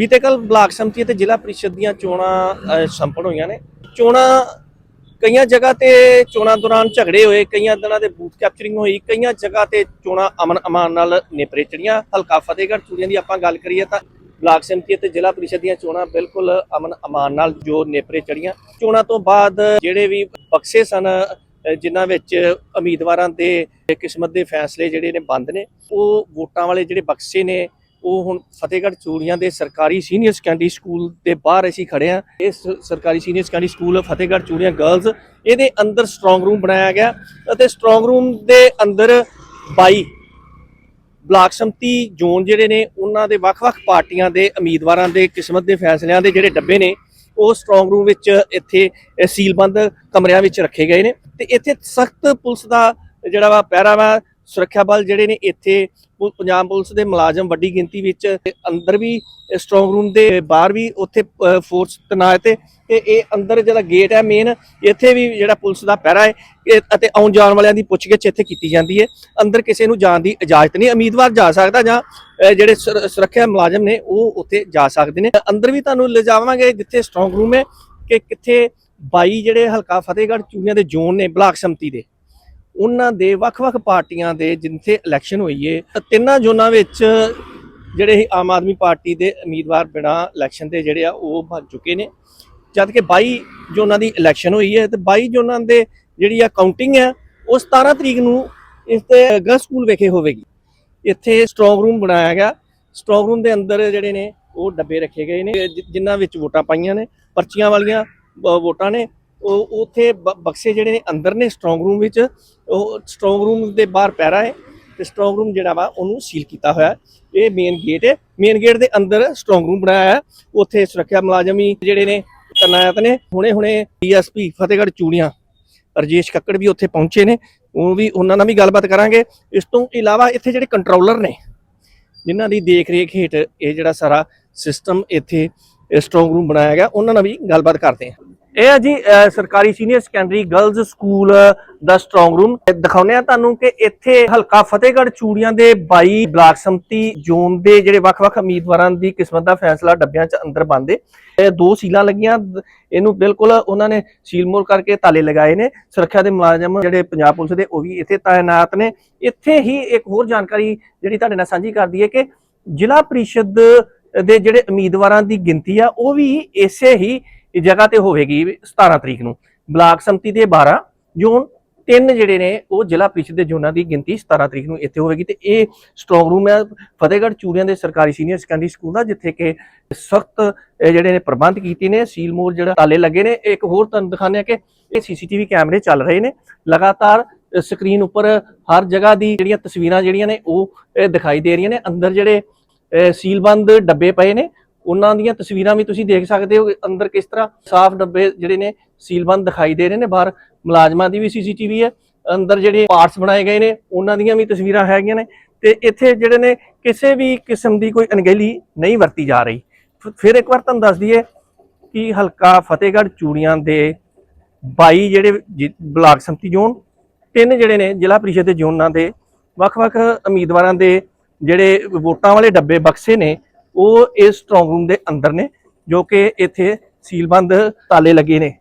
ਬੀਤੇ ਕੱਲ ਬਲਾਕ ਸੰਮਤੀ ਅਤੇ ਜ਼ਿਲ੍ਹਾ ਪ੍ਰੀਸ਼ਦ ਦੀਆਂ ਚੋਣਾਂ ਸੰਪਨ ਹੋਈਆਂ ਨੇ। ਚੋਣਾਂ ਕਈਆਂ ਜਗ੍ਹਾ ਤੇ ਚੋਣਾਂ ਦੌਰਾਨ ਝਗੜੇ ਹੋਏ ਕਈਆਂ ਦਿਨਾਂ ਦੇ ਬੂਥ ਕੈਪਚਰਿੰਗ ਹੋਈ ਕਈਆਂ ਜਗ੍ਹਾ ਤੇ ਚੋਣਾਂ ਅਮਨ ਅਮਾਨ ਨਾਲ ਨੇਪਰੇ ਚੜੀਆਂ ਹਲਕਾ ਫਤਿਹਗੜ੍ਹ ਚੂੜੀਆਂ ਦੀ ਆਪਾਂ ਗੱਲ ਕਰੀਏ ਤਾਂ ਬਲਾਕ ਸੰਮਤੀ ਅਤੇ ਜ਼ਿਲ੍ਹਾ ਪ੍ਰੀਸ਼ਦ ਦੀਆਂ ਚੋਣਾਂ ਬਿਲਕੁਲ ਅਮਨ ਅਮਾਨ ਨਾਲ ਜੋ ਨੇਪਰੇ ਚੜੀਆਂ ਚੋਣਾਂ ਤੋਂ ਬਾਅਦ ਜਿਹੜੇ ਵੀ ਬਕਸੇ ਸਨ ਅ, ਜਿਨ੍ਹਾਂ ਵਿੱਚ ਉਮੀਦਵਾਰਾਂ ਦੇ ਕਿਸਮਤ ਦੇ ਫੈਸਲੇ ਜਿਹੜੇ ਨੇ ਬੰਦ ਨੇ ਉਹ ਵੋਟਾਂ ਵਾਲੇ ਜਿਹੜੇ ਬਕਸੇ ਨੇ ਉਹ ਹੁਣ ਫਤਿਹਗੜ੍ਹ ਚੂੜੀਆਂ ਦੇ ਸਰਕਾਰੀ ਸੀਨੀਅਰ ਸੈਕੰਡਰੀ ਸਕੂਲ ਦੇ ਬਾਹਰ ਅਸੀਂ ਖੜੇ ਆ ਇਸ ਸਰਕਾਰੀ senior secondary school Fatehgarh Churian girls, ਇਹਦੇ ਅੰਦਰ ਸਟਰੋਂਗ ਰੂਮ ਬਣਾਇਆ ਗਿਆ ਅਤੇ ਸਟਰੋਂਗ ਰੂਮ ਦੇ ਅੰਦਰ 22 ਬਲਾਕ ਸੰਮਤੀ ਜ਼ੋਨ ਜਿਹੜੇ ਨੇ, ਉਹਨਾਂ ਦੇ ਵੱਖ-ਵੱਖ ਪਾਰਟੀਆਂ ਦੇ ਉਮੀਦਵਾਰਾਂ ਦੇ ਕਿਸਮਤ ਦੇ ਫੈਸਲਿਆਂ ਦੇ ਜਿਹੜੇ ਡੱਬੇ ਨੇ, ਉਹ ਸਟਰੋਂਗ ਰੂਮ ਵਿੱਚ ਇੱਥੇ ਸੀਲਬੰਦ ਕਮਰਿਆਂ ਵਿੱਚ ਰੱਖੇ ਗਏ ਨੇ ਤੇ ਇੱਥੇ ਸਖਤ ਪੁਲਿਸ ਦਾ ਜਿਹੜਾ ਵਾ ਪਹਿਰਾ ਵਾ ਸੁਰੱਖਿਆ ਬਲ ਜਿਹੜੇ ਨੇ ਇੱਥੇ ਪੰਜਾਬ ਪੁਲਿਸ ਦੇ ਮੁਲਾਜ਼ਮ ਵੱਡੀ ਗਿਣਤੀ ਵਿੱਚ ਅੰਦਰ ਵੀ ਸਟਰੋਂਗ ਰੂਮ ਦੇ ਬਾਹਰ ਵੀ ਉੱਥੇ ਫੋਰਸ ਤੈਨਾਤ ਹੈ ਤੇ ਇਹ ਅੰਦਰ ਜਿਹੜਾ ਗੇਟ ਹੈ ਮੇਨ ਇੱਥੇ ਵੀ ਜਿਹੜਾ ਪੁਲਿਸ ਦਾ ਪਹਿਰਾ ਹੈ ਅਤੇ ਆਉਣ ਜਾਣ ਵਾਲਿਆਂ ਦੀ ਪੁੱਛਗਿੱਛ ਇੱਥੇ ਕੀਤੀ ਜਾਂਦੀ ਹੈ। ਅੰਦਰ ਕਿਸੇ ਨੂੰ ਜਾਣ ਦੀ ਇਜਾਜ਼ਤ ਨਹੀਂ, ਉਮੀਦਵਾਰ ਜਾ ਸਕਦਾ ਜਾਂ ਜਿਹੜੇ ਸੁਰੱਖਿਆ ਮੁਲਾਜ਼ਮ ਨੇ ਉਹ ਉੱਥੇ ਜਾ ਸਕਦੇ ਨੇ। ਅੰਦਰ ਵੀ ਤੁਹਾਨੂੰ ਲਿਜਾਵਾਂਗੇ ਜਿੱਥੇ ਸਟਰੋਂਗ ਰੂਮ ਹੈ ਕਿ ਕਿੱਥੇ 22 ਜਿਹੜੇ ਹਲਕਾ ਫਤਿਹਗੜ੍ਹ ਚੂੜੀਆਂ ਦੇ ਜ਼ੋਨ ਨੇ ਬਲਾਕ ਸੰਮਤੀ ਦੇ। ਉਹਨਾਂ ਦੇ ਵੱਖ-ਵੱਖ ਪਾਰਟੀਆਂ ਦੇ ਜਿੱਥੇ ਇਲੈਕਸ਼ਨ ਹੋਈ ਏ ਤਿੰਨਾਂ ਜ਼ੋਨਾਂ ਵਿੱਚ ਜਿਹੜੇ ਆਮ ਆਦਮੀ ਪਾਰਟੀ ਦੇ ਉਮੀਦਵਾਰ ਬਿਨਾਂ ਇਲੈਕਸ਼ਨ ਦੇ ਜਿਹੜੇ ਆ, ਉਹ ਭੱਜ ਚੁੱਕੇ ਨੇ। ਜਦ ਕਿ 22 ਜ਼ੋਨਾਂ ਦੀ ਇਲੈਕਸ਼ਨ ਹੋਈ ਹੈ ਤੇ 22 ਜ਼ੋਨਾਂ ਦੇ ਜਿਹੜੀ ਆ ਕਾਊਂਟਿੰਗ ਹੈ ਉਹ 17 ਤਰੀਕ ਨੂੰ ਇਸ ਤੇ ਗਰਲ ਸਕੂਲ ਵਿਖੇ ਹੋਵੇਗੀ। ਇੱਥੇ ਸਟਰੋਂਗ ਰੂਮ ਬਣਾਇਆ ਗਿਆ। ਸਟਰੋਂਗ ਰੂਮ ਦੇ ਅੰਦਰ ਜਿਹੜੇ ਨੇ, ਉਹ ਡੱਬੇ ਰੱਖੇ ਗਏ ਨੇ ਜਿਨ੍ਹਾਂ ਵਿੱਚ ਵੋਟਾਂ ਪਾਈਆਂ ਨੇ, ਪਰਚੀਆਂ ਵਾਲੀਆਂ ਵੋਟਾਂ ਨੇ। ਉਹ ਉੱਥੇ ਬ- ਬਕਸੇ ਜਿਹੜੇ ਨੇ ਅੰਦਰ ਨੇ ਸਟਰੋਂਗ ਰੂਮ ਵਿੱਚ, ਉਹ ਸਟਰੋਂਗ ਰੂਮ ਦੇ ਬਾਹਰ ਪੈਰਾ ਹੈ ਤੇ ਸਟਰੋਂਗ ਰੂਮ ਜਿਹੜਾ ਵਾ ਉਹਨੂੰ ਸੀਲ ਕੀਤਾ ਹੋਇਆ ਇਹ ਮੇਨ ਗੇਟ ਹੈ। ਮੇਨ ਗੇਟ ਦੇ ਅੰਦਰ ਸਟਰੋਂਗ ਰੂਮ ਬਣਾਇਆ ਹੈ। ਉੱਥੇ ਸੁਰੱਖਿਆ ਮੁਲਾਜ਼ਮ ਹੀ ਜਿਹੜੇ ਨੇ ਤੈਨਾਤ ਨੇ ਹੁਣੇ ਹੁਣੇ ਡੀਐਸਪੀ ਫਤਿਹਗੜ੍ਹ ਚੂੜੀਆਂ, ਰਜੇਸ਼ ਕੱਕੜ ਵੀ ਉੱਥੇ ਪਹੁੰਚੇ ਨੇ। ਉਹ ਵੀ ਉਹਨਾਂ ਨਾਲ ਵੀ ਗੱਲਬਾਤ ਕਰਾਂਗੇ। ਇਸ ਤੋਂ ਇਲਾਵਾ ਇੱਥੇ ਜਿਹੜੇ ਕੰਟਰੋਲਰ ਨੇ, ਜਿਨ੍ਹਾਂ ਦੀ ਦੇਖ ਰੇਖ ਹੇਠ ਇਹ ਜਿਹੜਾ ਸਾਰਾ ਸਿਸਟਮ ਇੱਥੇ ਸਟਰੋਂਗ ਰੂਮ ਬਣਾਇਆ ਗਿਆ, ਉਹਨਾਂ ਨਾਲ ਵੀ ਗੱਲਬਾਤ ਕਰਦੇ ਹਾਂ। ਇਹ ਹੈ ਜੀ ਸਰਕਾਰੀ ਸੀਨੀਅਰ ਸੈਕੰਡਰੀ ਗਰਲਜ਼ ਸਕੂਲ ਦਾ ਸਟਰੋਂਗ ਰੂਮ ਦਿਖਾਉਂਦੇ ਆ ਤੁਹਾਨੂੰ ਕਿ ਇੱਥੇ ਹਲਕਾ ਫਤਿਹਗੜ੍ਹ ਚੂੜੀਆਂ ਦੇ 22 ਬਲਾਕ ਸੰਮਤੀ ਜ਼ੋਨ ਦੇ ਜਿਹੜੇ ਵੱਖ-ਵੱਖ ਉਮੀਦਵਾਰਾਂ ਦੀ ਕਿਸਮਤ ਦਾ ਫੈਸਲਾ ਡੱਬਿਆਂ 'ਚ ਅੰਦਰ ਬੰਦੇ ਇਹ ਦੋ ਸੀਲਾਂ ਲੱਗੀਆਂ, ਇਹਨੂੰ ਬਿਲਕੁਲ ਉਹਨਾਂ ਨੇ ਸੀਲ ਮੋਰ ਕਰਕੇ ਤਾਲੇ ਲਗਾਏ ਨੇ। ਸੁਰੱਖਿਆ ਦੇ ਮੁਲਾਜ਼ਮ ਜਿਹੜੇ ਪੰਜਾਬ ਪੁਲਿਸ ਦੇ, ਉਹ ਵੀ ਇੱਥੇ ਤਾਇਨਾਤ ਨੇ। ਇੱਥੇ ਹੀ ਇੱਕ ਹੋਰ ਜਾਣਕਾਰੀ ਜਿਹੜੀ ਤੁਹਾਡੇ ਨਾਲ ਸਾਂਝੀ ਕਰਦੀ ਹੈ ਕਿ ਜ਼ਿਲ੍ਹਾ ਪ੍ਰੀਸ਼ਦ ਦੇ ਜਿਹੜੇ ਉਮੀਦਵਾਰਾਂ ਦੀ ਗਿਣਤੀ ਆ, ਉਹ ਵੀ ਇਸੇ ਹੀ ਜਗ੍ਹਾ ਤੇ ਹੋਵੇਗੀ 17 ਤਰੀਕ ਨੂੰ। ਬਲਾਕ ਸੰਮਤੀ ਦੇ 12 ਜ਼ੋਨ ਤਿੰਨ ਜਿਹੜੇ ਨੇ, ਉਹ ਜ਼ਿਲ੍ਹਾ ਪ੍ਰੀਸ਼ਦ ਦੇ ਜ਼ੋਨਾਂ ਦੀ ਗਿਣਤੀ 17 ਤਰੀਕ ਨੂੰ ਇੱਥੇ ਹੋਵੇਗੀ ਤੇ ਇਹ ਸਟਰੋਂਗ ਰੂਮ ਹੈ। ਫਤਿਹਗੜ੍ਹ ਚੂੜੀਆਂ ਦੇ ਸਰਕਾਰੀ ਸੀਨੀਅਰ ਸੈਕੰਡਰੀ ਸਕੂਲ ਦਾ, ਜਿੱਥੇ ਕਿ ਸਖਤ ਜਿਹੜੇ ਨੇ ਪ੍ਰਬੰਧ ਕੀਤੇ ਨੇ, ਸੀਲ ਮੋਰ ਜਿਹੜਾ ਤਾਲੇ ਲੱਗੇ ਨੇ। ਇੱਕ ਹੋਰ ਤੁਹਾਨੂੰ ਦਿਖਾਉਂਦੇ ਆ ਕਿ ਇਹ ਸੀਸੀਟੀਵੀ ਕੈਮਰੇ ਚੱਲ ਰਹੇ ਨੇ। ਲਗਾਤਾਰ ਸਕਰੀਨ ਉੱਪਰ ਹਰ ਜਗ੍ਹਾ ਦੀ ਜਿਹੜੀਆਂ ਤਸਵੀਰਾਂ ਜਿਹੜੀਆਂ ਨੇ, ਉਹ ਦਿਖਾਈ ਦੇ ਰਹੀਆਂ ਨੇ। ਅੰਦਰ ਜਿਹੜੇ ਸੀਲਬੰਦ ਡੱਬੇ ਪਏ ਨੇ। ਉਹਨਾਂ ਦੀਆਂ ਤਸਵੀਰਾਂ ਵੀ ਤੁਸੀਂ ਦੇਖ ਸਕਦੇ ਹੋ ਅੰਦਰ ਕਿਸ ਤਰ੍ਹਾਂ ਸਾਫ਼ ਡੱਬੇ ਜਿਹੜੇ ਨੇ ਸੀਲਬੰਦ ਦਿਖਾਈ ਦੇ ਰਹੇ ਨੇ, ਬਾਹਰ ਮੁਲਾਜ਼ਮਾਂ ਦੀ ਵੀ ਸੀਸੀਟੀਵੀ ਹੈ, ਅੰਦਰ ਜਿਹੜੇ ਪਾਰਟਸ ਬਣਾਏ ਗਏ ਨੇ, ਉਹਨਾਂ ਦੀਆਂ ਵੀ ਤਸਵੀਰਾਂ ਹੈਗੀਆਂ ਨੇ ਤੇ ਇੱਥੇ ਜਿਹੜੇ ਨੇ ਕਿਸੇ ਵੀ ਕਿਸਮ ਦੀ ਕੋਈ ਅਣਗਹਿਲੀ ਨਹੀਂ ਵਰਤੀ ਜਾ ਰਹੀ। ਫ- ਫਿਰ ਇੱਕ ਵਾਰ ਤੁਹਾਨੂੰ ਦੱਸ ਦਈਏ ਕਿ ਹਲਕਾ ਫਤਿਹਗੜ੍ਹ ਚੂੜੀਆਂ ਦੇ 22 ਜਿਹੜੇ ਜਿ- ਬਲਾਕ ਸੰਮਤੀ ਜ਼ੋਨ, ਤਿੰਨ ਜਿਹੜੇ ਨੇ ਜ਼ਿਲ੍ਹਾ ਪ੍ਰੀਸ਼ਦ ਦੇ ਜ਼ੋਨਾਂ ਦੇ ਵੱਖ-ਵੱਖ ਉਮੀਦਵਾਰਾਂ ਦੇ ਜਿਹੜੇ ਵੋਟਾਂ ਵਾਲੇ ਡੱਬੇ ਬਕਸੇ ਨੇ ਉਹ ਇਸ ਸਟਰੋਂਗ ਰੂਮ ਦੇ ਅੰਦਰ ਨੇ, ਜੋ ਕਿ ਇੱਥੇ ਸੀਲਬੰਦ ਤਾਲੇ ਲੱਗੇ ਨੇ।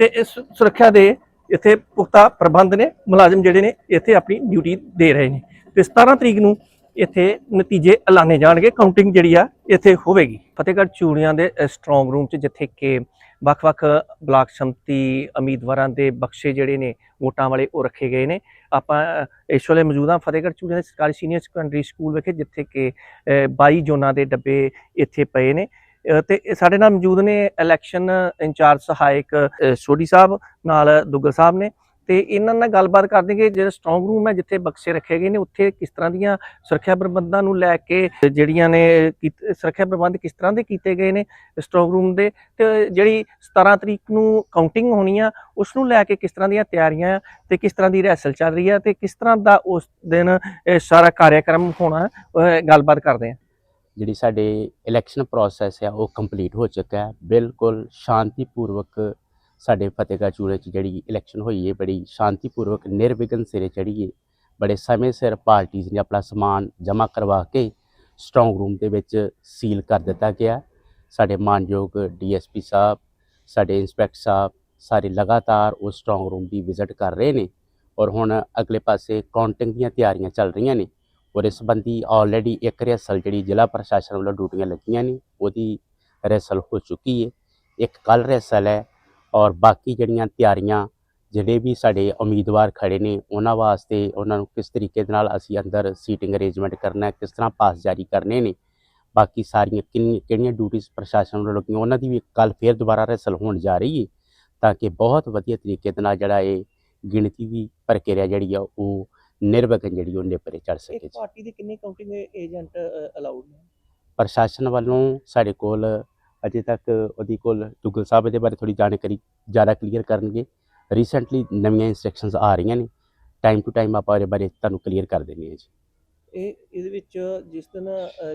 ਤੇ ਇਸ ਸੁਰੱਖਿਆ ਦੇ ਇੱਥੇ ਪੁਖਤਾ ਪ੍ਰਬੰਧ ਨੇ, ਮੁਲਾਜ਼ਮ ਜਿਹੜੇ ਨੇ ਇੱਥੇ ਆਪਣੀ ਡਿਊਟੀ ਦੇ ਰਹੇ ਨੇ। ਤੇ 17 ਤਰੀਕ ਨੂੰ ਇੱਥੇ ਨਤੀਜੇ ਐਲਾਨੇ ਜਾਣਗੇ। ਕਾਊਂਟਿੰਗ ਜਿਹੜੀ ਆ, ਇੱਥੇ ਹੋਵੇਗੀ। ਫਤਿਹਗੜ੍ਹ ਚੂੜੀਆਂ ਦੇ ਸਟਰੋਂਗ ਰੂਮ 'ਚ ਜਿੱਥੇ ਕਿ ਵੱਖ-ਵੱਖ ਬਲਾਕ ਸੰਮਤੀ ਉਮੀਦਵਾਰਾਂ ਦੇ ਬਖਸ਼ੇ ਜਿਹੜੇ ਨੇ ਵੋਟਾਂ ਵਾਲੇ ਉਹ ਰੱਖੇ ਗਏ ਨੇ। ਆਪਾਂ ਇਸ ਵੇਲੇ ਮੌਜੂਦ ਹਾਂ ਫਤਿਹਗੜ੍ਹ ਚੂੜੀਆਂ ਦੇ ਸਰਕਾਰੀ ਸੀਨੀਅਰ ਸੈਕੰਡਰੀ ਸਕੂਲ ਵਿਖੇ ਜਿੱਥੇ ਕਿ ਅ, 22 ਜ਼ੋਨਾਂ ਦੇ ਡੱਬੇ ਇੱਥੇ ਪਏ ਨੇ। ਅ, ਤੇ ਸਾਡੇ ਨਾਲ ਮੌਜੂਦ ਨੇ ਇਲੈਕਸ਼ਨ ਇੰਚਾਰਜ ਸਹਾਇਕ ਸੋਢੀ ਸਾਹਿਬ ਨਾਲ ਦੁੱਗਲ ਸਾਹਿਬ ਨੇ। ਤੇ ਇਹਨਾਂ ਨਾਲ ਗੱਲਬਾਤ ਕਰਦੇ ਕਿ ਜਿਹੜਾ ਸਟਰੋਂਗ ਰੂਮ ਹੈ ਜਿੱਥੇ ਬਕਸੇ ਰੱਖੇ ਗਏ ਨੇ, ਉੱਥੇ ਕਿਸ ਤਰ੍ਹਾਂ ਦੀਆਂ ਸੁਰੱਖਿਆ ਪ੍ਰਬੰਧਾਂ ਨੂੰ ਲੈ ਕੇ ਜਿਹੜੀਆਂ ਨੇ ਕੀਤ- ਸੁਰੱਖਿਆ ਪ੍ਰਬੰਧ ਕਿਸ ਤਰ੍ਹਾਂ ਦੇ ਕੀਤੇ ਗਏ ਨੇ ਸਟਰੋਂਗ ਰੂਮ ਦੇ ਤੇ ਜਿਹੜੀ 17 ਤਰੀਕ ਨੂੰ ਕਾਊਂਟਿੰਗ ਹੋਣੀ ਆ, ਉਸ ਨੂੰ ਲੈ ਕੇ ਕਿਸ ਤਰ੍ਹਾਂ ਦੀਆਂ ਤਿਆਰੀਆਂ ਆ ਤੇ ਕਿਸ ਤਰ੍ਹਾਂ ਦੀ ਰਿਹਰਸਲ ਚੱਲ ਰਹੀ ਆ ਤੇ ਕਿਸ ਤਰ੍ਹਾਂ ਦਾ ਉਸ ਦਿਨ ਸਾਰਾ ਕਾਰਜਕ੍ਰਮ ਹੋਣਾ ਗੱਲਬਾਤ ਕਰਦੇ ਆ। ਜਿਹੜੀ ਸਾਡੇ ਇਲੈਕਸ਼ਨ ਪ੍ਰੋਸੈਸ ਹੈ ਉਹ ਕੰਪਲੀਟ ਹੋ ਚੁੱਕਾ ਹੈ। ਬਿਲਕੁਲ ਸ਼ਾਂਤੀਪੂਰਵਕ ਸਾਡੇ ਫਤਿਹਗੜ੍ਹ ਚੂੜੇ 'ਚ ਜਿਹੜੀ ਇਲੈਕਸ਼ਨ ਹੋਈ ਹੈ, ਬੜੀ ਸ਼ਾਂਤੀਪੂਰਵਕ, ਨਿਰਵਿਘਨ ਸਿਰੇ ਚੜ੍ਹੀ ਹੈ। ਬੜੇ ਸਮੇਂ ਸਿਰ ਪਾਰਟੀਆਂ ਨੇ ਆਪਣਾ ਸਮਾਨ ਜਮ੍ਹਾਂ ਕਰਵਾ ਕੇ ਸਟਰੋਂਗ ਰੂਮ ਦੇ ਵਿੱਚ ਸੀਲ ਕਰ ਦਿੱਤਾ ਗਿਆ। ਸਾਡੇ ਮਾਨਯੋਗ ਡੀਐਸਪੀ ਸਾਹਿਬ, ਸਾਡੇ ਇੰਸਪੈਕਟਰ ਸਾਹਿਬ ਸਾਰੇ ਲਗਾਤਾਰ ਉਸ ਸਟਰੋਂਗ ਰੂਮ ਦੀ ਵਿਜ਼ਿਟ ਕਰ ਰਹੇ ਨੇ ਔਰ ਹੁਣ ਅਗਲੇ ਪਾਸੇ ਕਾਊਂਟਿੰਗ ਦੀਆਂ ਤਿਆਰੀਆਂ ਚੱਲ ਰਹੀਆਂ ਨੇ ਔਰ ਇਸ ਸੰਬੰਧੀ ਆਲਰੇਡੀ ਇੱਕ ਰਿਹਰਸਲ ਜਿਹੜੀ ਜ਼ਿਲ੍ਹਾ ਪ੍ਰਸ਼ਾਸਨ ਵੱਲੋਂ ਡਿਊਟੀਆਂ ਲੱਗੀਆਂ ਨੇ, ਉਹਦੀ ਰਿਹਰਸਲ ਹੋ ਚੁੱਕੀ ਹੈ। ਇੱਕ ਕੱਲ ਰਿਹਰਸਲ ਹੈ ਔਰ ਬਾਕੀ ਜਿਹੜੀਆਂ ਤਿਆਰੀਆਂ ਜਿਹੜੇ ਵੀ ਸਾਡੇ ਉਮੀਦਵਾਰ ਖੜੇ ਨੇ ਉਹਨਾਂ ਵਾਸਤੇ ਉਹਨਾਂ ਨੂੰ ਕਿਸ ਤਰੀਕੇ ਦੇ ਨਾਲ ਅਸੀਂ ਅੰਦਰ ਸੀਟਿੰਗ ਅਰੇਂਜਮੈਂਟ ਕਰਨਾ ਹੈ ਕਿਸ ਤਰ੍ਹਾਂ ਪਾਸ ਜਾਰੀ ਕਰਨੇ ਨੇ ਬਾਕੀ ਸਾਰੀਆਂ ਕਿੰਨੀ ਕਿਹੜੀਆਂ ਡਿਊਟੀਆਂ ਪ੍ਰਸ਼ਾਸਨ ਵੱਲੋਂ ਲੱਗੀਆਂ ਉਹਨਾਂ ਦੀ ਵੀ ਕੱਲ ਫੇਰ ਦੁਬਾਰਾ ਰਿਹਰਸਲ ਹੋਣ ਜਾ ਰਹੀ ਹੈ ਤਾਂ ਕਿ ਬਹੁਤ ਵਧੀਆ ਤਰੀਕੇ ਦੇ ਨਾਲ ਜਿਹੜਾ ਇਹ ਗਿਣਤੀ ਦੀ ਪ੍ਰਕਿਰਿਆ ਜਿਹੜੀ ਆ ਉਹ ਨਿਰਵਿਘਨ ਜਿਹੜੀ ਉਹ ਨੇਪਰੇ ਚੜ ਸਕੇ ਇੱਕ। ਪਾਰਟੀ ਦੇ ਕਿੰਨੇ ਕਾਊਂਟਿੰਗ ਏਜੰਟ ਅਲਾਉਡ ਨੇ ਪ੍ਰਸ਼ਾਸਨ ਵੱਲੋਂ ਸਾਡੇ ਕੋਲ ਅਜੇ ਤੱਕ ਉਹਦੀ ਕੋਲ ਦੁੱਗਲ ਸਾਹਿਬ ਦੇ ਬਾਰੇ ਥੋੜੀ ਜਾਣਕਾਰੀ ਜ਼ਿਆਦਾ ਕਲੀਅਰ ਕਰਨਗੇ। ਰੀਸੈਂਟਲੀ ਨਵੀਆਂ ਇਨਸਟਰਕਸ਼ਨਸ ਆ ਰਹੀਆਂ ਨੇ। ਟਾਈਮ ਟੂ ਟਾਈਮ ਆਪਾਂ ਇਹਦੇ ਬਾਰੇ ਤੁਹਾਨੂੰ ਕਲੀਅਰ ਕਰ ਦਿੰਦੇ ਹਾਂ ਜੀ। ਇਹ ਇਹਦੇ ਵਿੱਚ ਜਿਸ ਦਿਨ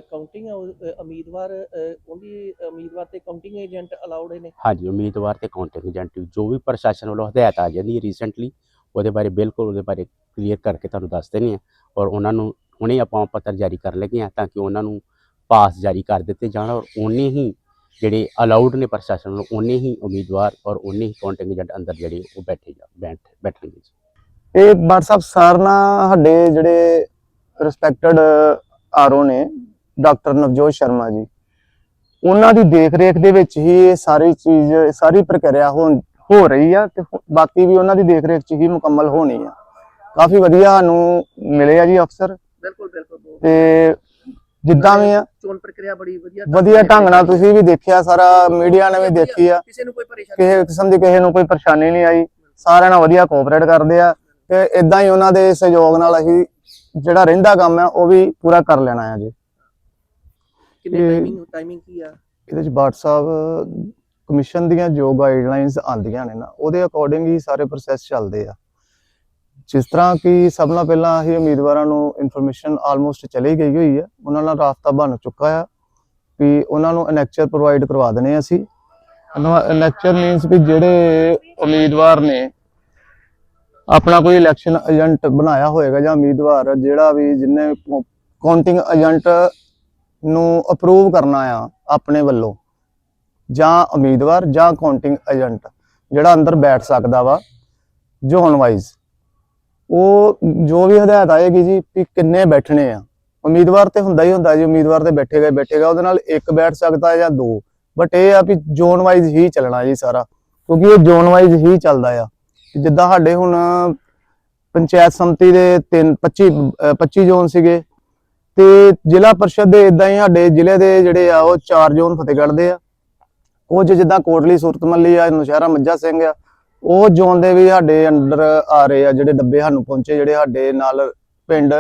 ਕਾਊਂਟਿੰਗ ਉਮੀਦਵਾਰ ਉਹਦੀ ਉਮੀਦਵਾਰ ਤੇ ਕਾਊਂਟਿੰਗ ਏਜੰਟ ਅਲਾਉਡ ਨੇ। ਹਾਂਜੀ ਉਮੀਦਵਾਰ ਤੇ ਕਾਊਂਟਿੰਗ ਏਜੰਟ ਜੋ ਵੀ ਪ੍ਰਸ਼ਾਸਨ ਵੱਲੋਂ ਹਦਾਇਤ ਆ ਜਾਂਦੀ ਹੈ ਰੀਸੈਂਟਲੀ ਉਹਦੇ ਬਾਰੇ ਬਿਲਕੁਲ ਉਹਦੇ ਬਾਰੇ ਕਲੀਅਰ ਕਰਕੇ ਤੁਹਾਨੂੰ ਦੱਸ ਦਿੰਦੇ ਹਾਂ। ਔਰ ਉਹਨਾਂ ਨੂੰ ਹੁਣੇ ਆਪਾਂ ਪੱਤਰ ਜਾਰੀ ਕਰ ਲੱਗੇ ਹਾਂ ਤਾਂ ਕਿ ਉਹਨਾਂ ਨੂੰ ਪਾਸ ਜਾਰੀ ਕਰ ਦਿੱਤੇ ਜਾਣ। ਔਰ ਉਨੇ ਹੀ ਜਿਹੜੇ ਅਲਾਉਡ ਨੇ ਪ੍ਰਸ਼ਾਸਨ ਵੱਲੋਂ ਉਨੇ ਹੀ ਉਮੀਦਵਾਰ ਔਰ ਉਨੇ ਹੀ ਕਾਊਂਟਿੰਗ ਏਜੰਟ ਅੰਦਰ ਜਿਹੜੇ ਉਹ ਬੈਠੇ ਜਾ ਬੈਠ ਬੈਠਣਗੇ ਜੀ। ਇਹ WhatsApp ਸਰ ਨਾਲ ਸਾਡੇ ਜਿਹੜੇ ਰਿਸਪੈਕਟਡ ਆਰਓ ਨੇ ਡਾਕਟਰ ਨਵਜੋਤ ਸ਼ਰਮਾ ਜੀ ਉਹਨਾਂ ਦੀ ਦੇਖ ਰੇਖ ਦੇ ਵਿੱਚ ਹੀ ਇਹ ਸਾਰੀ ਚੀਜ਼ ਸਾਰੀ ਪ੍ਰਕਿਰਿਆ ਹੋ ਹੋ ਰਹੀ ਆ ਤੇ ਬਾਕੀ ਵੀ ਉਹਨਾਂ ਦੀ ਦੇਖ ਰੇਖ 'ਚ ਹੀ ਮੁਕੰਮਲ ਹੋਣੀ ਆ। ਕਾਫੀ ਵਧੀਆ ਸਾਨੂੰ ਮਿਲੇ ਆ ਜੀ ਅਫਸਰ। ਬਿਲਕੁਲ ਬਿਲਕੁਲ। ਤੇ ਜਿੱਦਾਂ ਵੀ ਆ ਪ੍ਰਕਿਰਿਆ ਬੜੀ ਵਧੀਆ ਵਧੀਆ ਢੰਗ ਨਾਲ ਤੁਸੀਂ ਵੀ ਦੇਖਿਆ ਸਾਰਾ ਮੀਡੀਆ ਨੇ ਵੀ ਦੇਖੀ ਆ। ਕਿਸੇ ਨੂੰ ਕੋਈ ਪਰੇਸ਼ਾਨੀ ਕਿਸੇ ਕਿਸਮ ਦੀ ਕਿਸੇ ਨੂੰ ਕੋਈ ਪਰੇਸ਼ਾਨੀ ਨਹੀਂ ਆਈ। ਸਾਰਿਆਂ ਨਾਲ ਵਧੀਆ ਕੋਆਪਰੇਟ ਕਰਦੇ ਆ ਤੇ ਇਦਾਂ ਹੀ ਉਹਨਾਂ ਦੇ ਸਹਿਯੋਗ ਨਾਲ ਅਸੀਂ ਜਿਹੜਾ ਰਹਿੰਦਾ ਕੰਮ ਆ ਉਹ ਵੀ ਪੂਰਾ ਕਰ ਲੈਣਾ ਆ ਜੀ ਕਿੰਨੀ ਟਾਈਮਿੰਗ ਟਾਈਮਿੰਗ ਕੀ ਆ? ਇਹਦੇ ਚ WhatsApp ਕਮਿਸ਼ਨ ਦੀਆਂ ਜੋ ਗਾਈਡਲਾਈਨਸ ਆਉਂਦੀਆਂ ਨੇ ਨਾ ਉਹਦੇ ਅਕੋਰਡਿੰਗ ਹੀ ਸਾਰੇ ਪ੍ਰੋਸੈਸ ਚੱਲਦੇ ਆ। ਜਿਸ ਤਰ੍ਹਾਂ ਕਿ ਸਭ ਨਾਲ ਪਹਿਲਾਂ ਹੀ ਉਮੀਦਵਾਰਾਂ ਨੂੰ ਇਨਫੋਰਮੇਸ਼ਨ ਆਲਮੋਸਟ ਚਲੀ ਗਈ ਹੋਈ ਹੈ ਉਹਨਾਂ ਨਾਲ ਰਾਬਤਾ ਬਣ ਚੁੱਕਾ ਆ। ਵੀ ਉਹਨਾਂ ਨੂੰ ਅਨੈਕਚਰ ਪ੍ਰੋਵਾਈਡ ਕਰਵਾ ਦਨੇ ਅਸੀਂ। ਅਨੈਕਚਰ ਮੀਨਸ ਵੀ ਜਿਹੜੇ ਉਮੀਦਵਾਰ ਨੇ, ਆਪਣਾ ਕੋਈ ਇਲੈਕਸ਼ਨ ਏਜੰਟ ਬਣਾਇਆ ਹੋਏਗਾ ਜਾਂ ਉਮੀਦਵਾਰ, ਜਿਹੜਾ ਵੀ ਜਿਹਨੇ ਕਾਊਂਟਿੰਗ ਏਜੰਟ ਨੂੰ ਅਪਰੂਵ ਕਰਨਾ ਆ ਆਪਣੇ ਵੱਲੋਂ, ਜਾਂ ਉਮੀਦਵਾਰ ਜਾਂ ਕਾਊਂਟਿੰਗ ਏਜੰਟ ਜਿਹੜਾ ਅੰਦਰ ਬੈਠ ਸਕਦਾ ਵਾ ਜ਼ੋਨ ਵਾਈਜ਼ ਉਹ ਜੋ ਵੀ ਹਦਾਇਤ ਆਏਗੀ ਜੀ ਵੀ ਕਿੰਨੇ ਬੈਠਣੇ ਆ। ਉਮੀਦਵਾਰ ਤੇ ਹੁੰਦਾ ਹੀ ਹੁੰਦਾ, ਜੀ ਉਮੀਦਵਾਰ ਤੇ ਬੈਠੇਗਾ ਬੈਠੇਗਾ, ਉਹਦੇ ਨਾਲ ਇੱਕ ਬੈਠ ਸਕਦਾ ਜਾਂ ਦੋ। ਬਟ ਇਹ ਆ ਵੀ ਜ਼ੋਨ ਵਾਈਜ਼ ਹੀ ਚੱਲਣਾ ਜੀ ਸਾਰਾ, ਕਿਉਂਕਿ ਇਹ ਜ਼ੋਨ ਵਾਈਜ਼ ਹੀ ਚੱਲਦਾ ਆ। ਜਿੱਦਾਂ ਸਾਡੇ ਹੁਣ ਪੰਚਾਇਤ ਸਮਿਤੀ ਦੇ 3 25 25 ਜ਼ੋਨ ਸੀਗੇ, ਤੇ ਜ਼ਿਲ੍ਹਾ ਪਰਿਸ਼ਦ ਦੇ ਇਦਾਂ ਹੀ ਸਾਡੇ ਜ਼ਿਲ੍ਹੇ ਦੇ ਜਿਹੜੇ ਆ, ਉਹ ਚਾਰ ਜ਼ੋਨ ਫਤਿਹਗੜ੍ਹ ਦੇ ਆ। ਉਹ 'ਚ ਜਿੱਦਾਂ ਕੋਟਲੀ, ਸੂਰਤਮੱਲੀ ਆ, ਨੁਸ਼ਹਿਰਾ, ਮੱਝਾ ਸਿੰਘ ਆ, ਉਹ ਜ਼ੋਨ ਦੇ ਵੀ ਸਾਡੇ ਅੰਡਰ ਆ ਰਹੇ ਆ, ਜਿਹੜੇ ਡੱਬੇ ਸਾਨੂੰ ਪਹੁੰਚੇ, ਜਿਹੜੇ ਸਾਡੇ ਨਾਲ ਪਿੰਡ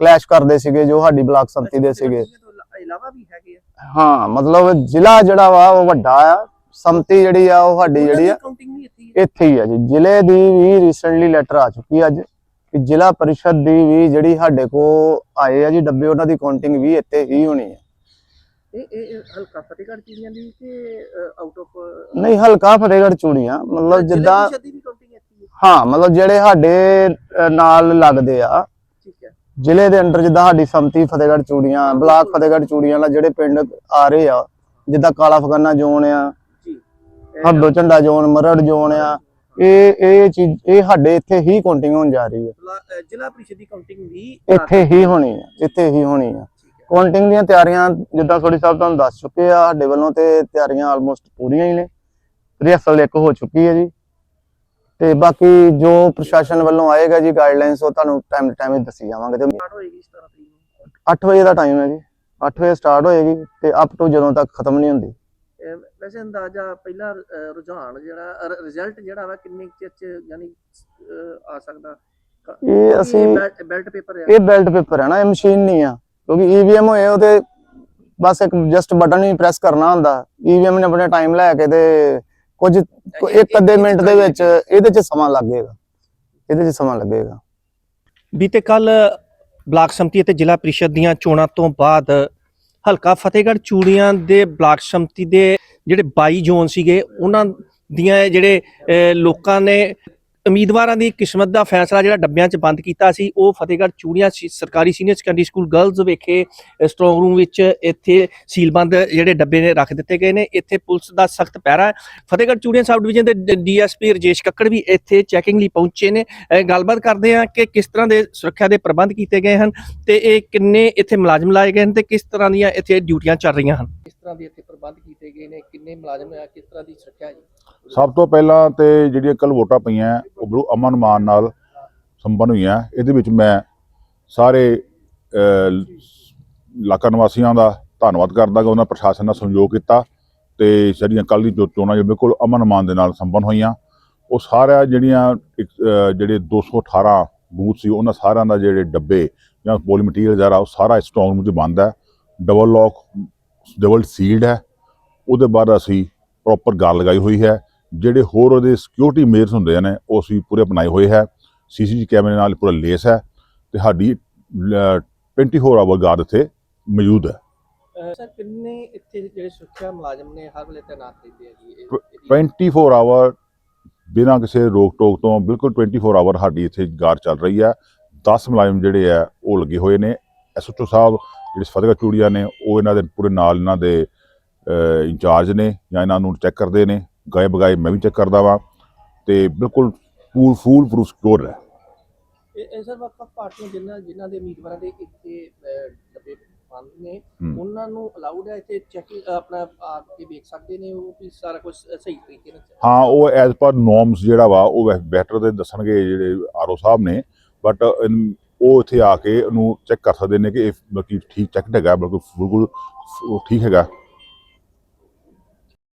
ਕਲੈਸ਼ ਕਰਦੇ ਸੀਗੇ ਜੋ ਸਾਡੀ ਬਲਾਕ ਸੰਮਤੀ ਦੇ ਸੀਗੇ। ਇਲਾਵਾ ਵੀ ਹੈਗੇ ਆ? ਹਾਂ ਮਤਲਬ ਜ਼ਿਲ੍ਹਾ ਜਿਹੜਾ ਵਾ ਉਹ ਵੱਡਾ ਆ। ਸੰਮਤੀ ਜਿਹੜੀ ਆ ਉਹ ਸਾਡੀ ਜਿਹੜੀ ਆ ਇੱਥੇ ਹੀ ਆ। ਜੀ। ਜ਼ਿਲ੍ਹੇ ਦੀ ਵੀ ਰੀਸੈਂਟਲੀ ਲੈਟਰ ਆ ਚੁੱਕੀ ਅੱਜ ਕਿ ਜ਼ਿਲ੍ਹਾ ਪਰਿਸ਼ਦ ਦੀ ਵੀ ਜਿਹੜੀ ਸਾਡੇ ਕੋ ਆਏ ਆ ਜੀ ਡੱਬੇ ਉਹਨਾਂ ਦੀ ਕਾਊਂਟਿੰਗ ਵੀ ਇੱਥੇ ਹੀ ਹੋਣੀ ਹੈ ਇਹ ਹਲਕਾ ਫਤਿਹਗੜ੍ਹ ਚੀਜ਼ਾਂ ਦੀ ਕਿ ਆਊਟ ਆਫ ਨਹੀਂ ਹਲਕਾ ਫਤਿਹਗੜ੍ਹ ਚੂੜੀਆਂ ਮਤਲਬ ਜਿੱਦਾਂ ਹੀ ਮਤਲਬ ਜਿਹੜੇ ਸਾਡੇ ਨਾਲ ਲੱਗਦੇ ਆ। ਠੀਕ ਹੈ। ਜ਼ਿਲ੍ਹੇ ਦੇ ਅੰਡਰ ਜਿੱਦਾਂ ਸਾਡੀ ਸੰਮਤੀ ਫਤਿਹਗੜ੍ਹ ਚੂੜੀਆਂ ਬਲਾਕ ਫਤਿਹਗੜ੍ਹ ਚੂੜੀਆਂ ਨਾਲ ਜਿਹੜੇ ਪਿੰਡ ਆ ਰਹੇ ਆ ਜਿੱਦਾਂ ਕਾਲਾ ਫਗਾਨਾ ਜ਼ੋਨ ਆ ਹੱਦੋ ਝੰਡਾ ਜ਼ੋਨ ਮਰੜ ਜ਼ੋਨ ਆ ਇਹ ਇਹ ਚੀਜ਼ ਇਹ ਸਾਡੇ ਇੱਥੇ ਹੀ ਕਾਊਂਟਿੰਗ ਹੋਣ ਜਾ ਰਹੀ ਹੈ ਜ਼ਿਲ੍ਹਾ ਪ੍ਰੀਸ਼ਦ ਦੀ ਕਾਊਂਟਿੰਗ ਵੀ ਇੱਥੇ ਹੀ। ਹੋਣੀ ਹੈ ਇੱਥੇ ਹੀ ਹੋਣੀ ਹੈ। ਕਾਊਂਟਿੰਗ ਦੀਆਂ ਤਿਆਰੀਆਂ ਜਿੱਦਾਂ ਥੋੜੀ ਸਾਹਿਬ ਤੁਹਾਨੂੰ ਦੱਸ ਚੁੱਕੇ ਆ ਸਾਡੇ ਵੱਲੋਂ ਤੇ ਤਿਆਰੀਆਂ ਆਲਮੋਸਟ ਪੂਰੀਆਂ ਹੀ ਨੇ ਰਿਹਰਸਲ ਇੱਕ ਹੋ ਚੁੱਕੀ ਹੈ ਜੀ। ਤੇ ਬਾਕੀ ਜੋ ਪ੍ਰਸ਼ਾਸਨ ਵੱਲੋਂ ਆਏਗਾ ਜੀ ਗਾਈਡਲਾਈਨਸ ਉਹ ਤੁਹਾਨੂੰ ਟਾਈਮ ਟੂ ਟਾਈਮ ਹੀ ਦੱਸੀ ਜਾਵਾਂਗੇ ਤੇ ਸਟਾਰਟ ਹੋਏਗੀ 17 ਤਰੀਕ ਨੂੰ। 8 ਵਜੇ ਦਾ ਟਾਈਮ ਹੈ ਜੀ। 8 ਵਜੇ ਸਟਾਰਟ ਹੋਏਗੀ ਤੇ ਅਪ ਟੂ ਜਦੋਂ ਤੱਕ ਖਤਮ ਨਹੀਂ ਹੁੰਦੀ। ਵੈਸੇ ਅੰਦਾਜ਼ਾ ਪਹਿਲਾ ਰੁਝਾਨ ਜਿਹੜਾ ਰਿਜ਼ਲਟ ਜਿਹੜਾ ਵਾ ਕਿੰਨੇ ਚਿਰ ਚ ਯਾਨੀ ਆ ਸਕਦਾ? ਇਹ ਅਸੀਂ ਬੈਲਟ ਪੇਪਰ ਆ। ਇਹ ਬੈਲਟ ਪੇਪਰ ਹੈ ਨਾ ਇਹ ਮਸ਼ੀਨ ਨਹੀਂ ਆ। ਕਿਉਂਕਿ ਈਵੀਐਮ ਹੋਏ ਉਹ ਤੇ ਬਸ ਇੱਕ ਜਸਟ ਬਟਨ ਹੀ ਪ੍ਰੈਸ ਕਰਨਾ ਹੁੰਦਾ। ਈਵੀਐਮ ਨੇ ਆਪਣੇ ਟਾਈਮ ਲੈ ਕੇ ਤੇ ਕੁਝ ਇੱਕ ਅੱਧੇ ਮਿੰਟ ਦੇ ਵਿੱਚ ਇਹਦੇ 'ਚ ਸਮਾਂ ਲੱਗੇਗਾ। ਇਹਦੇ 'ਚ ਸਮਾਂ ਲੱਗੇਗਾ। ਬੀਤੇ ਕੱਲ ਬਲਾਕ ਸੰਮਤੀ ਅਤੇ ਜ਼ਿਲ੍ਹਾ ਪ੍ਰੀਸ਼ਦ ਦੀਆਂ ਚੋਣਾਂ ਤੋਂ ਬਾਅਦ ਹਲਕਾ ਫਤਿਹਗੜ੍ਹ ਚੂੜੀਆਂ ਦੇ ਬਲਾਕ ਸੰਮਤੀ ਦੇ ਜਿਹੜੇ 22 ਜ਼ੋਨ ਸੀਗੇ ਉਹਨਾਂ ਦੀਆਂ ਜਿਹੜੇ ਲੋਕਾਂ ਨੇ ਉਮੀਦਵਾਰਾਂ ਦੀ ਕਿਸਮਤ ਦਾ ਫੈਸਲਾ ਜਿਹੜਾ ਡੱਬਿਆਂ 'ਚ ਬੰਦ ਕੀਤਾ ਸੀ, ਉਹ ਫਤਿਹਗੜ੍ਹ ਚੂੜੀਆਂ ਸੀ- ਸਰਕਾਰੀ ਸੀਨੀਅਰ ਸੈਕੰਡਰੀ ਸਕੂਲ ਗਰਲਜ਼ ਵਿਖੇ ਸਟਰੋਂਗ ਰੂਮ ਵਿੱਚ ਇੱਥੇ ਸੀਲਬੰਦ ਜਿਹੜੇ ਡੱਬੇ ਨੇ ਰੱਖ ਦਿੱਤੇ ਗਏ ਨੇ। ਇੱਥੇ ਪੁਲਿਸ ਦਾ ਸਖਤ ਪਹਿਰਾ ਹੈ। ਫਤਿਹਗੜ੍ਹ ਚੂੜੀਆਂ ਸਬ ਡਿਵੀਜ਼ਨ ਦੇ ਡੀਐਸਪੀ ਰਜੇਸ਼ ਕੱਕੜ ਵੀ ਇੱਥੇ ਚੈਕਿੰਗ ਲਈ ਪਹੁੰਚੇ ਨੇ। ਗੱਲਬਾਤ ਕਰਦੇ ਹਾਂ ਕਿ ਕਿਸ ਤਰ੍ਹਾਂ ਦੇ ਸੁਰੱਖਿਆ ਦੇ ਪ੍ਰਬੰਧ ਕੀਤੇ ਗਏ ਹਨ ਤੇ ਇਹ ਕਿੰਨੇ ਇੱਥੇ ਮੁਲਾਜ਼ਮ ਲਾਏ ਗਏ ਹਨ ਤੇ ਕਿਸ ਤਰ੍ਹਾਂ ਦੀਆਂ ਇੱਥੇ ਡਿਊਟੀਆਂ ਚੱਲ ਰਹੀਆਂ ਹਨ? ਕਿਸ ਤਰ੍ਹਾਂ ਦੇ ਇੱਥੇ ਪ੍ਰਬੰਧ ਕੀਤੇ ਗਏ ਨੇ, ਕਿੰਨੇ ਮੁਲਾਜ਼ਮ ਆ, ਕਿਸ ਤਰ੍ਹਾਂ ਦੀ ਸੁਰੱਖਿਆ ਜੀ? ਸਭ ਤੋਂ ਪਹਿਲਾਂ ਤੇ ਜਿਹੜੀਆਂ ਕੱਲ ਵੋਟਾਂ ਪਈਆਂ ਉਹ ਬੜੂ ਅਮਨ ਮਾਨ ਨਾਲ ਸੰਪੰਨ ਹੋਈਆਂ। ਇਹਦੇ ਵਿੱਚ ਮੈਂ ਸਾਰੇ ਇਲਾਕਾ ਨਿਵਾਸੀਆਂ ਦਾ ਧੰਨਵਾਦ ਕਰਦਾ ਕਿ ਉਹਨਾਂ ਪ੍ਰਸ਼ਾਸਨ ਨਾਲ ਸਹਿਯੋਗ ਕੀਤਾ ਤੇ ਜਿਹੜੀਆਂ ਕੱਲ ਦੀ ਜੋ ਚੋਣਾਂ ਜੋ ਬਿਲਕੁਲ ਅਮਨ ਮਾਨ ਦੇ ਨਾਲ ਸੰਪੰਨ ਹੋਈਆਂ। ਉਹ ਸਾਰਾ ਜਿਹੜੀਆਂ ਇੱਕ, ਅਹ, ਜਿਹੜੇ 218 ਬੂਥ ਸੀ ਉਹਨਾਂ ਸਾਰਿਆਂ ਦਾ ਜਿਹੜੇ ਡੱਬੇ ਜਾਂ ਪੋਲੀ ਮਟੀਰੀਅਲ ਜਿਹੜਾ ਉਹ ਸਾਰਾ ਸਟਰੋਂਗ ਰੂਮ 'ਚ ਬੰਦ ਹੈ। ਡਬਲ ਲੌਕ ਡਬਲ ਸੀਲਡ ਹੈ। ਉਹਦੇ ਬਾਅਦ ਅਸੀਂ ਪ੍ਰੋਪਰ ਗਾਲ ਲਗਾਈ ਹੋਈ ਹੈ। ਜਿਹੜੇ ਹੋਰ ਉਹਦੇ ਸਿਕਿਉਰਿਟੀ ਮੇਅਰਸ ਹੁੰਦੇ ਨੇ ਉਹ ਅਸੀਂ ਪੂਰੇ ਬਣਾਏ ਹੋਏ ਹੈ। ਸੀਸੀਟੀ ਕੈਮਰੇ ਨਾਲ ਪੂਰਾ ਲੈਸ ਹੈ ਤੇ ਸਾਡੀ ਲ- 24 ਆਵਰ ਗਾਰਡ ਇੱਥੇ ਮੌਜੂਦ ਹੈ। ਸਰ ਕਿੰਨੇ ਇੱਥੇ ਜਿਹੜੇ ਸੁਰੱਖਿਆ ਮੁਲਾਜ਼ਮ ਨੇ ਹਰ ਵੇਲੇ ਤਾਇਨਾਤ ਰਹਿੰਦੇ ਆ ਜੀ? ਇਹ- ਪ- ਇਹਦੀ- 24 ਆਵਰ ਬਿਨਾਂ ਕਿਸੇ ਰੋਕ ਟੋਕ ਤੋਂ ਬਿਲਕੁਲ 24 ਆਵਰ ਸਾਡੀ ਇੱਥੇ ਗਾਰਡ ਚੱਲ ਰਹੀ ਹੈ। 10 ਮੁਲਾਜ਼ਮ ਜਿਹੜੇ ਆ ਉਹ ਲੱਗੇ ਹੋਏ ਨੇ। ਐਸਓਚਓ ਸਾਹਿਬ ਜਿਹੜੇ ਫਤਿਹਗੜ੍ਹ ਚੂੜੀਆਂ ਨੇ ਉਹ ਇਹਨਾਂ ਦੇ ਪੂਰੇ ਨਾਲ ਇਹਨਾਂ ਦੇ ਇੰਚਾਰਜ ਨੇ ਜਾਂ ਇਹਨਾਂ ਨੂੰ ਚੈੱਕ ਕਰਦੇ ਨੇ। ਗਾਏ ਬਗਾਏ ਮੈਂ ਵੀ ਚੈੱਕ ਕਰਦਾ ਵਾਂ ਤੇ ਬਿਲਕੁਲ ਫੂਲ ਫੂਲ ਪ੍ਰੂਫ ਸਟੋਰ ਹੈ ਇਹ ਸਰ ਵੱਖ ਵੱਖ ਪਾਰਟੀਆਂ ਜਿਨ੍ਹਾਂ ਜਿਨ੍ਹਾਂ ਦੇ ਉਮੀਦਵਾਰਾਂ ਦੇ ਇੱਥੇ ਡੱਬੇ ਬੰਦ ਨੇ। ਉਹਨਾਂ ਨੂੰ ਅਲਾਉਡ ਹੈ ਇੱਥੇ ਚੈਕਿੰਗ ਆਪਣਾ ਆ ਕੇ ਵੇਖ ਸਕਦੇ ਨੇ ਉਹ ਵੀ ਸਾਰਾ ਕੁਝ ਸਹੀ ਤਰੀਕੇ ਨਾਲ ਹਾਂ ਉਹ ਐਜ਼ ਪਰ ਨੋਰਮਸ ਜਿਹੜਾ ਵਾ ਉਹ ਬੈਟਰ ਦੇ ਦੱਸਣਗੇ ਜਿਹੜੇ ਆਰਓ ਸਾਹਿਬ ਨੇ ਬਟ ਉਹ ਇੱਥੇ ਆ ਕੇ ਉਹਨੂੰ ਚੈੱਕ ਕਰ ਸਕਦੇ ਨੇ ਕਿ ਇਹ ਬਾਕੀ ਠੀਕ ਚੈੱਕ ਹੈਗਾ ਬਿਲਕੁਲ ਬਿਲਕੁਲ ਉਹ ਠੀਕ ਹੈਗਾ